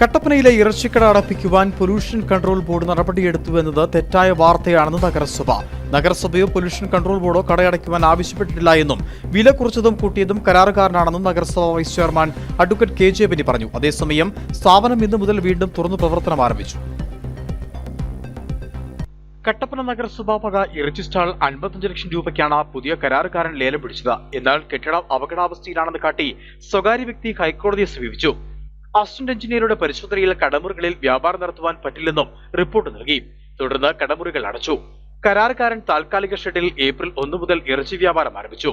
കട്ടപ്പനയിലെ ഇറച്ചിക്കട അടപ്പിക്കുവാൻ pollution control board നടപടിയെടുത്തുവെന്നത് തെറ്റായ വാർത്തയാണെന്ന് നഗരസഭ. നഗരസഭയോ പൊല്യൂഷൻ കൺട്രോൾ ബോർഡോ കടയടയ്ക്കുവാൻ ആവശ്യപ്പെട്ടിട്ടില്ല എന്നും വില കുറച്ചതും കൂട്ടിയതും കരാറുകാരനാണെന്നും നഗരസഭ vice chairman advocate K J Benny പറഞ്ഞു. അതേസമയം സ്ഥാപനം ഇന്നു മുതൽ വീണ്ടും തുറന്നു പ്രവർത്തനം ആരംഭിച്ചു. കട്ടപ്പന നഗരസഭ വക ഇറച്ചി സ്റ്റാൾ അൻപത്തഞ്ച് ലക്ഷം രൂപയ്ക്കാണ് പുതിയ കരാറുകാരൻ ലേലം പിടിച്ചത്. എന്നാൽ കെട്ടിടം അപകടാവസ്ഥയിലാണെന്ന് കാട്ടി സ്വകാര്യ വ്യക്തി ഹൈക്കോടതിയെ സമീപിച്ചു. അസിസ്റ്റന്റ് എഞ്ചിനീയറുടെ പരിശോധനയിൽ കടമുറികളിൽ വ്യാപാരം നടത്തുവാൻ പറ്റില്ലെന്നും റിപ്പോർട്ട് നൽകി. തുടർന്ന് കടമുറികൾ അടച്ചു. കരാറുകാരൻ താൽക്കാലിക ഷെഡിൽ ഏപ്രിൽ ഒന്ന് മുതൽ ഇറച്ചി വ്യാപാരം ആരംഭിച്ചു.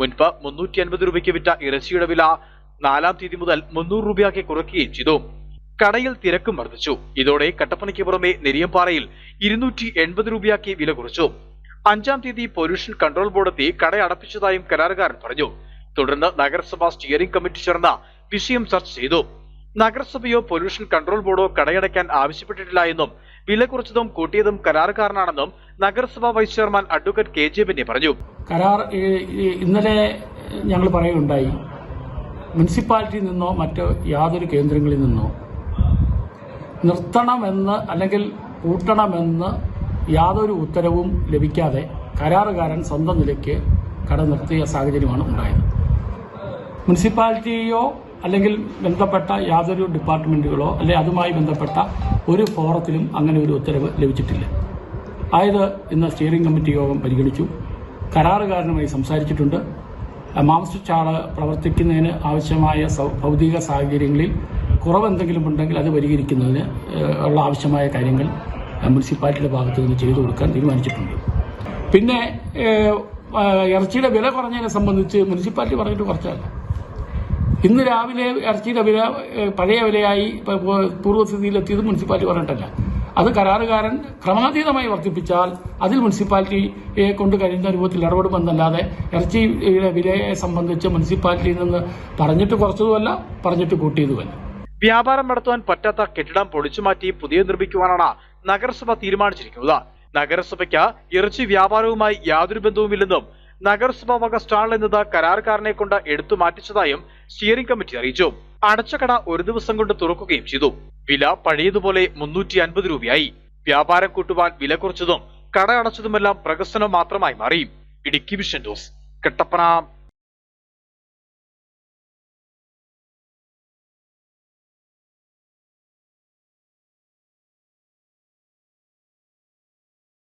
മുൻപ് മുന്നൂറ്റി അൻപത് രൂപയ്ക്ക് വിറ്റ ഇറച്ചിയുടെ വില നാലാം തീയതി മുതൽ മുന്നൂറ് രൂപയാക്കി കുറയ്ക്കുകയും ചെയ്തു. കടയിൽ തിരക്കും വർദ്ധിച്ചു. ഇതോടെ കട്ടപ്പനയ്ക്ക് പുറമെ നെരിയമ്പാറയിൽ ഇരുന്നൂറ്റി എൺപത് രൂപയാക്കി വില കുറച്ചു. അഞ്ചാം തീയതി പൊല്യൂഷൻ കൺട്രോൾ ബോർഡ് എത്തി കട അടപ്പിച്ചതായും കരാറുകാരൻ പറഞ്ഞു. തുടർന്ന് നഗരസഭാ സ്റ്റിയറിംഗ് കമ്മിറ്റി ചേർന്ന വിഷയം ചർച്ച ചെയ്തു. നഗരസഭയോ പൊല്യൂഷൻ കൺട്രോൾ ബോർഡോ കടയടയ്ക്കാൻ ആവശ്യപ്പെട്ടിട്ടില്ല എന്നും വില കുറച്ചതും കൂട്ടിയതും കരാറുകാരനാണെന്നും നഗരസഭാ vice chairman advocate K J Benny പറഞ്ഞു. കരാർ ഇന്നലെ ഞങ്ങൾ പറയുകയുണ്ടായി. മുനിസിപ്പാലിറ്റിയിൽ നിന്നോ മറ്റോ യാതൊരു കേന്ദ്രങ്ങളിൽ നിന്നോ നിർത്തണമെന്ന് അല്ലെങ്കിൽ കൂട്ടണമെന്ന് യാതൊരു ഉത്തരവും ലഭിക്കാതെ കരാറുകാരൻ സ്വന്തം നിലയ്ക്ക് കട നിർത്തിയ സാഹചര്യമാണ് ഉണ്ടായത്. മുനിസിപ്പാലിറ്റിയോ അല്ലെങ്കിൽ ബന്ധപ്പെട്ട യാതൊരു ഡിപ്പാർട്ട്മെന്റുകളോ അല്ലെങ്കിൽ അതുമായി ബന്ധപ്പെട്ട ഒരു ഫോറത്തിലും അങ്ങനെ ഒരു ഉത്തരവ് ലഭിച്ചിട്ടില്ല. ആയത് ഇന്ന് സ്റ്റിയറിംഗ് കമ്മിറ്റി യോഗം പരിഗണിച്ചു. കരാറുകാരനുമായി സംസാരിച്ചിട്ടുണ്ട്. മാംസച്ചാൾ ചാള പ്രവർത്തിക്കുന്നതിന് ആവശ്യമായ ഭൗതിക സാഹചര്യങ്ങളിൽ കുറവെന്തെങ്കിലും ഉണ്ടെങ്കിൽ അത് പരിഹരിക്കുന്നതിന് ഉള്ള ആവശ്യമായ കാര്യങ്ങൾ മുനിസിപ്പാലിറ്റിയുടെ ഭാഗത്തു നിന്ന് ചെയ്തു കൊടുക്കാൻ തീരുമാനിച്ചിട്ടുണ്ട്. പിന്നെ ഇറച്ചിയുടെ വില കുറഞ്ഞതിനെ സംബന്ധിച്ച് മുനിസിപ്പാലിറ്റി പറഞ്ഞിട്ട് കുറച്ചല്ല. ഇന്ന് രാവിലെ ഇറച്ചിയുടെ വില പഴയ വിലയായി പൂർവസ്ഥിതിയിലെത്തിയത് മുനിസിപ്പാലിറ്റി പറഞ്ഞിട്ടല്ല. അത് കരാറുകാരൻ ക്രമാതീതമായി വർദ്ധിപ്പിച്ചാൽ അതിൽ മുനിസിപ്പാലിറ്റിയെ കൊണ്ട് കഴിയുന്ന രൂപത്തിൽ ഇടപെടുമെന്നല്ലാതെ ഇറച്ചിയുടെ വിലയെ സംബന്ധിച്ച് മുനിസിപ്പാലിറ്റിയിൽ നിന്ന് പറഞ്ഞിട്ട് കുറച്ചതുമല്ല പറഞ്ഞിട്ട് കൂട്ടിയതുമല്ല. വ്യാപാരം നടത്തുവാൻ പറ്റാത്ത കെട്ടിടം പൊളിച്ചുമാറ്റി പുതിയ നിർമ്മിക്കുവാനാണ് നഗരസഭ തീരുമാനിച്ചിരിക്കുന്നത്. നഗരസഭയ്ക്ക് ഇറച്ചി വ്യാപാരവുമായി യാതൊരു ബന്ധവുമില്ലെന്നും നഗരസഭ വക സ്റ്റാൾ എന്നത് കരാറുകാരനെ കൊണ്ട് എടുത്തു മാറ്റിച്ചതായും സ്റ്റിയറിംഗ് കമ്മിറ്റി അറിയിച്ചു. അടച്ച കട ഒരു ദിവസം കൊണ്ട് തുറക്കുകയും ചെയ്തു. വില പഴയതുപോലെ മുന്നൂറ്റി അൻപത് രൂപയായി. വ്യാപാരം കൂട്ടുവാൻ വില കുറച്ചതും കട അടച്ചതുമെല്ലാം പ്രകസനം മാത്രമായി മാറി. Idukki vision news Kattappana.